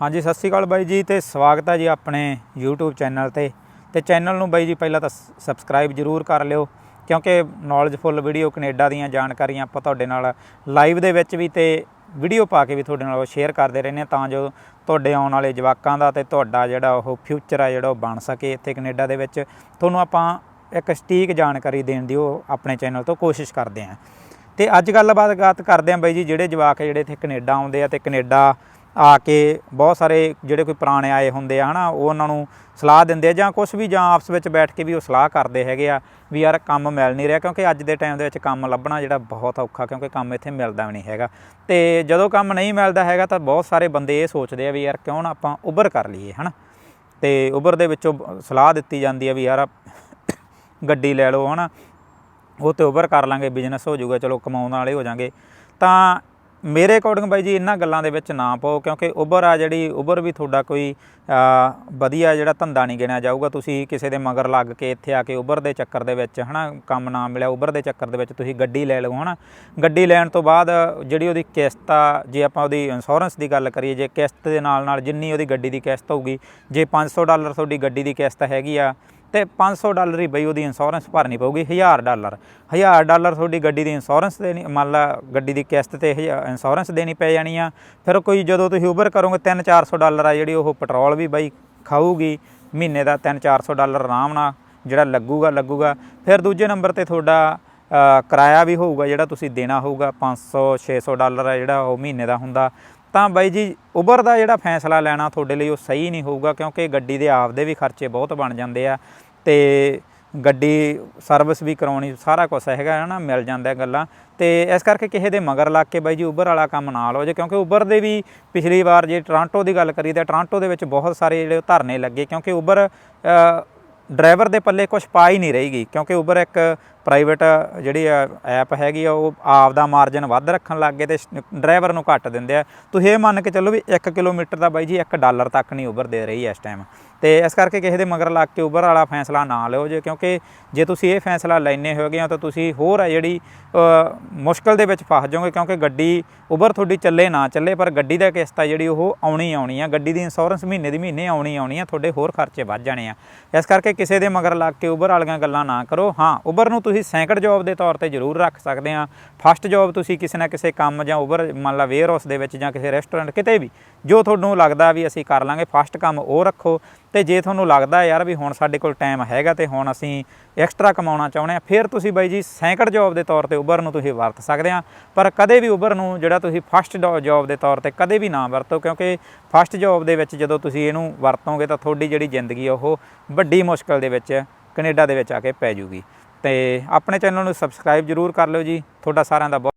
ਹਾਂਜੀ, ਸਤਿ ਸ਼੍ਰੀ ਅਕਾਲ ਬਾਈ ਜੀ ਤੇ ਸਵਾਗਤ ਹੈ ਜੀ ਆਪਣੇ YouTube ਚੈਨਲ ਤੇ। ਤੇ ਚੈਨਲ ਨੂੰ ਬਾਈ ਜੀ ਪਹਿਲਾਂ ਤਾਂ ਸਬਸਕ੍ਰਾਈਬ ਜਰੂਰ ਕਰ ਲਿਓ, ਕਿਉਂਕਿ ਨੌਲੇਜਫੁੱਲ ਵੀਡੀਓ ਕੈਨੇਡਾ ਦੀਆਂ ਜਾਣਕਾਰੀਆਂ ਆਪਾਂ ਤੁਹਾਡੇ ਨਾਲ ਲਾਈਵ ਦੇ ਵਿੱਚ ਵੀ ਤੇ ਵੀਡੀਓ ਪਾ ਕੇ ਵੀ ਤੁਹਾਡੇ ਨਾਲ ਸ਼ੇਅਰ ਕਰਦੇ ਰਹਿੰਦੇ ਹਾਂ, ਤਾਂ ਜੋ ਤੁਹਾਡੇ ਆਉਣ ਵਾਲੇ ਜਵਾਕਾਂ ਦਾ ਤੇ ਤੁਹਾਡਾ ਜਿਹੜਾ ਉਹ ਫਿਊਚਰ ਆ, ਜਿਹੜਾ ਉਹ ਬਣ ਸਕੇ ਇੱਥੇ ਕੈਨੇਡਾ ਦੇ ਵਿੱਚ। ਤੁਹਾਨੂੰ ਆਪਾਂ ਇੱਕ ਸਟੀਕ ਜਾਣਕਾਰੀ ਦੇਣ ਦੀ ਉਹ ਆਪਣੇ ਚੈਨਲ ਤੋਂ ਕੋਸ਼ਿਸ਼ ਕਰਦੇ ਹਾਂ। ਤੇ ਅੱਜ ਗੱਲਬਾਤ ਬਾਤ ਕਰਦੇ ਆਂ ਬਾਈ ਜੀ, ਜਿਹੜੇ ਜਵਾਕ ਜਿਹੜੇ ਇੱਥੇ ਕੈਨੇਡਾ ਆਉਂਦੇ ਆ ਤੇ ਕੈਨੇਡਾ ਆ ਕੇ ਬਹੁਤ ਸਾਰੇ ਜਿਹੜੇ ਕੋਈ ਪੁਰਾਣੇ ਆਏ ਹੁੰਦੇ ਆ, ਹਨਾ, ਉਹ ਉਹਨਾਂ ਨੂੰ ਸਲਾਹ ਦਿੰਦੇ ਆ ਜਾਂ ਕੁਝ ਵੀ, ਜਾਂ ਆਪਸ ਵਿੱਚ ਬੈਠ ਕੇ ਵੀ ਉਹ ਸਲਾਹ ਕਰਦੇ ਹੈਗੇ ਆ ਵੀ ਯਾਰ ਕੰਮ ਮਿਲ ਨਹੀਂ ਰਿਹਾ ਕਿਉਂਕਿ ਅੱਜ ਦੇ ਟਾਈਮ ਦੇ ਵਿੱਚ ਕੰਮ ਲੱਭਣਾ ਜਿਹੜਾ ਬਹੁਤ ਔਖਾ ਕਿਉਂਕਿ ਕੰਮ ਇੱਥੇ ਮਿਲਦਾ ਵੀ ਨਹੀਂ ਹੈਗਾ। ਤੇ ਜਦੋਂ ਕੰਮ ਨਹੀਂ ਮਿਲਦਾ ਹੈਗਾ ਤਾਂ ਬਹੁਤ ਸਾਰੇ ਬੰਦੇ ਇਹ ਸੋਚਦੇ ਆ ਵੀ ਯਾਰ ਕਿਉਂ ਨਾ ਆਪਾਂ ਉਬਰ ਕਰ ਲਈਏ, ਹਨਾ। ਤੇ ਉਬਰ ਦੇ ਵਿੱਚੋਂ ਸਲਾਹ ਦਿੱਤੀ ਜਾਂਦੀ ਆ ਵੀ ਯਾਰ ਗੱਡੀ ਲੈ ਲਓ, ਹਨਾ। ਉਹ ਤੇ ਉਬਰ ਕਰ ਲਾਂਗੇ ਬਿਜ਼ਨਸ ਹੋ ਜਾਊਗਾ, ਚਲੋ ਕਮਾਉਣ ਵਾਲੇ ਹੋ ਜਾਾਂਗੇ। ਤਾਂ ਮੇਰੇ ਅਕੋਰਡਿੰਗ ਬਾਈ ਜੀ ਇਹਨਾਂ ਗੱਲਾਂ ਦੇ ਵਿੱਚ ਨਾ ਪਾਓ, ਕਿਉਂਕਿ ਉਬਰ ਆ ਜਿਹੜੀ ਉਬਰ ਵੀ ਤੁਹਾਡਾ ਕੋਈ ਵਧੀਆ ਜਿਹੜਾ ਧੰਦਾ ਨਹੀਂ ਗਿਣਿਆ ਜਾਊਗਾ। ਤੁਸੀਂ ਕਿਸੇ ਦੇ ਮਗਰ ਲੱਗ ਕੇ ਇੱਥੇ ਆ ਕੇ ਉਬਰ ਦੇ ਚੱਕਰ ਦੇ ਵਿੱਚ, ਹਨਾ, ਕੰਮ ਨਾ ਮਿਲਿਆ ਉਬਰ ਦੇ ਚੱਕਰ ਦੇ ਵਿੱਚ ਤੁਸੀਂ ਗੱਡੀ ਲੈ ਲਓ, ਹਨਾ। ਗੱਡੀ ਲੈਣ ਤੋਂ ਬਾਅਦ ਜਿਹੜੀ ਉਹਦੀ ਕਿਸ਼ਤ ਆ, ਜੇ ਆਪਾਂ ਉਹਦੀ ਇੰਸ਼ੋਰੈਂਸ ਦੀ ਗੱਲ ਕਰੀਏ, ਜੇ ਕਿਸ਼ਤ ਦੇ ਨਾਲ ਨਾਲ ਜਿੰਨੀ ਉਹਦੀ ਗੱਡੀ ਦੀ ਕਿਸ਼ਤ ਹੋਊਗੀ, ਜੇ 500 ਡਾਲਰ ਤੁਹਾਡੀ ਗੱਡੀ ਦੀ ਕਿਸ਼ਤ ਹੈਗੀ ਆ ਤੇ 500 ਡਾਲਰ ਹੀ ਬਈ ਉਹਦੀ ਇੰਸ਼ੋਰੈਂਸ ਭਰਨੀ ਪਊਗੀ 1000 ਡਾਲਰ। 1000 ਡਾਲਰ ਤੁਹਾਡੀ ਗੱਡੀ ਦੀ ਇੰਸ਼ੋਰੈਂਸ ਦੇਣੀ, ਮੰਨ ਲਾ ਗੱਡੀ ਦੀ ਕਿਸ਼ਤ ਤੇ ਹਜ਼ਾ- ਇੰਸ਼ੋਰੈਂਸ ਦੇਣੀ ਪੈ ਜਾਣੀ ਆ, ਫਿਰ ਕੋਈ ਜਦੋਂ ਤੁਸੀਂ ਉਬਰ ਕਰੋਗੇ 3-400 ਡਾਲਰ ਆ ਜਿਹੜੀ ਉਹ ਪੈਟਰੋਲ ਵੀ ਬਈ ਖਾਊਗੀ, ਮਹੀਨੇ ਦਾ 3-400 ਡਾਲਰ ਆਰਾਮ ਨਾਲ, ਜਿਹੜਾ ਲੱਗੂਗਾ ਲੱਗੂਗਾ। ਫਿਰ ਦੂਜੇ ਨੰਬਰ ਤੇ ਤੁਹਾਡਾ ਕਿਰਾਇਆ ਵੀ ਹੋਊਗਾ, ਜਿਹੜਾ ਤੁਸੀਂ ਦੇਣਾ ਹੋਊਗਾ 500-600 ਡਾਲਰ ਆ ਜਿਹੜਾ ਉਹ ਮਹੀਨੇ ਦਾ ਹੁੰਦਾ। ਤਾਂ ਬਾਈ ਜੀ ਉਬਰ ਦਾ ਜਿਹੜਾ ਫੈਸਲਾ ਲੈਣਾ ਤੁਹਾਡੇ ਲਈ ਉਹ ਸਹੀ ਨਹੀਂ ਹੋਊਗਾ ਕਿਉਂਕਿ ਗੱਡੀ ਦੇ ਆਪਦੇ ਵੀ ਖਰਚੇ ਬਹੁਤ ਬਣ ਜਾਂਦੇ ਆ ਤੇ ਗੱਡੀ ਸਰਵਿਸ ਵੀ ਕਰਾਉਣੀ ਸਾਰਾ ਕੁਝ ਹੈਗਾ, ਹੈ ਨਾ, ਮਿਲ ਜਾਂਦਾ ਗੱਲਾਂ। ਤੇ ਇਸ ਕਰਕੇ ਕਿਸੇ ਦੇ ਮਗਰ ਲੱਗ ਕੇ ਬਾਈ ਜੀ, ਉਬਰ ਵਾਲਾ ਕੰਮ ਨਾ ਲਓ ਜੇ, ਕਿਉਂਕਿ ਉਬਰ ਦੇ ਵੀ ਪਿਛਲੀ ਵਾਰ ਜੇ ਟੋਰਾਂਟੋ ਦੀ ਗੱਲ ਕਰੀ ਤਾਂ ਟੋਰਾਂਟੋ ਦੇ ਵਿੱਚ ਬਹੁਤ ਸਾਰੇ ਜਿਹੜੇ ਉਹ ਧਰਨੇ ਲੱਗੇ ਕਿਉਂਕਿ ਉਬਰ ਡਰਾਈਵਰ ਦੇ ਪੱਲੇ ਕੁਝ ਪਾ ਹੀ ਨਹੀਂ ਰਹੀਗੀ ਕਿਉਂਕਿ ਉਬਰ ਇੱਕ ਪ੍ਰਾਈਵੇਟ ਜਿਹੜੀ ਐਪ ਹੈਗੀ ਆ ਉਹ ਆਪ ਦਾ ਮਾਰਜਨ ਵੱਧ ਰੱਖਣ ਲੱਗ ਗਏ ਤੇ ਡਰਾਈਵਰ ਨੂੰ ਘੱਟ ਦਿੰਦੇ ਆ। ਤੁਸੀਂ ਇਹ ਮੰਨ ਕੇ ਚੱਲੋ ਵੀ 1 ਕਿਲੋਮੀਟਰ ਦਾ ਬਾਈ ਜੀ 1 ਡਾਲਰ ਤੱਕ ਨਹੀਂ ਉਬਰ ਦੇ ਰਹੀ ਇਸ ਟਾਈਮ ਤੇ ਇਸ ਕਰਕੇ ਕਿਸੇ ਦੇ ਮਗਰ ਲੱਗ ਕੇ ਉਬਰ ਵਾਲਾ ਫੈਸਲਾ ਨਾ ਲਿਓ ਜੇ ਕਿਉਂਕਿ ਜੇ ਤੁਸੀਂ ਇਹ ਫੈਸਲਾ ਲੈਣੇ ਹੋਗੇ ਆ ਤਾਂ ਤੁਸੀਂ ਹੋਰ ਆ ਜਿਹੜੀ ਅ, ਮੁਸ਼ਕਲ ਦੇ ਵਿੱਚ ਫਸ ਜਾਓਗੇ ਕਿਉਂਕਿ ਗੱਡੀ ਉਬਰ ਤੁਹਾਡੀ ਚੱਲੇ ਨਾ ਚੱਲੇ ਪਰ ਗੱਡੀ ਦਾ ਕਿਸ਼ਤ ਆ ਜਿਹੜੀ ਉਹ ਆਉਣੀ ਆਉਣੀ ਆ। ਗੱਡੀ ਦੀ ਇੰਸ਼ੋਰੈਂਸ ਮਹੀਨੇ ਦੀ ਮਹੀਨੇ ਆਉਣੀ ਆਉਣੀ ਆ ਤੁਹਾਡੇ ਹੋਰ ਖਰਚੇ ਵੱਧ ਜਾਣੇ ਆ। ਇਸ ਕਰਕੇ ਕਿਸੇ ਦੇ ਮਗਰ ਲੱਗ ਕੇ ਉਬਰ ਵਾਲੀਆਂ ਗੱਲਾਂ ਨਾ ਕਰੋ। ਹਾਂ ਉਬਰ ਨੂੰ ਤੁਸੀਂ ਸੈਂਕੜ ਜੌਬ ਦੇ ਤੌਰ ਤੇ ਜ਼ਰੂਰ ਰੱਖ ਸਕਦੇ ਆ। ਫਸਟ ਜੌਬ ਤੁਸੀਂ ਕਿਸੇ ਨਾ ਕਿਸੇ ਕੰਮ ਜਾਂ ਉਬਰ ਮੰਨ ਲਾ ਵੇਅਰ ਹਾਊਸ ਦੇ ਵਿੱਚ ਜਾਂ ਕਿਸੇ ਰੈਸਟੋਰੈਂਟ ਕਿਤੇ ਵੀ, ਜੋ ਤੁਹਾਨੂੰ ਲੱਗਦਾ ਵੀ ਅਸੀਂ ਕਰ ਲਾਂਗੇ ਫਸਟ ਕੰਮ ਉਹ ਰੱਖੋ। ਤੇ ਜੇ ਤੁਹਾਨੂੰ ਲੱਗਦਾ ਯਾਰ ਵੀ ਹੁਣ ਸਾਡੇ ਕੋਲ ਟਾਈਮ ਹੈਗਾ ਤੇ ਹੁਣ ਅਸੀਂ ਐਕਸਟਰਾ ਕਮਾਉਣਾ ਚਾਹੁੰਦੇ ਆ, ਫਿਰ ਤੁਸੀਂ ਬਾਈ ਜੀ ਸੈਂਕੜ ਜੌਬ ਦੇ ਤੌਰ ਤੇ ਉਬਰ ਨੂੰ ਤੁਸੀਂ ਵਰਤ ਸਕਦੇ ਆ। ਪਰ ਕਦੇ ਵੀ ਉਬਰ ਨੂੰ ਜਿਹੜਾ ਤੁਸੀਂ ਫਸਟ ਜੌਬ ਦੇ ਤੌਰ ਤੇ ਕਦੇ ਵੀ ਨਾ ਵਰਤੋ, ਕਿਉਂਕਿ ਫਸਟ ਜੌਬ ਦੇ ਵਿੱਚ ਜਦੋਂ ਤੁਸੀਂ ਇਹਨੂੰ ਵਰਤੋਗੇ ਤਾਂ ਤੁਹਾਡੀ ਜਿਹੜੀ ਜ਼ਿੰਦਗੀ ਆ ਉਹ ਵੱਡੀ ਮੁਸ਼ਕਲ ਦੇ ਵਿੱਚ ਕੈਨੇਡਾ ਦੇ ਵਿੱਚ ਆ ਕੇ ਪੈ ਜੂਗੀ। ਤੇ ਆਪਣੇ ਚੈਨਲ ਨੂੰ ਸਬਸਕ੍ਰਾਈਬ ਜਰੂਰ ਕਰ ਲਿਓ ਜੀ। ਤੁਹਾਡਾ ਸਾਰਿਆਂ ਦਾ ਬਹੁਤ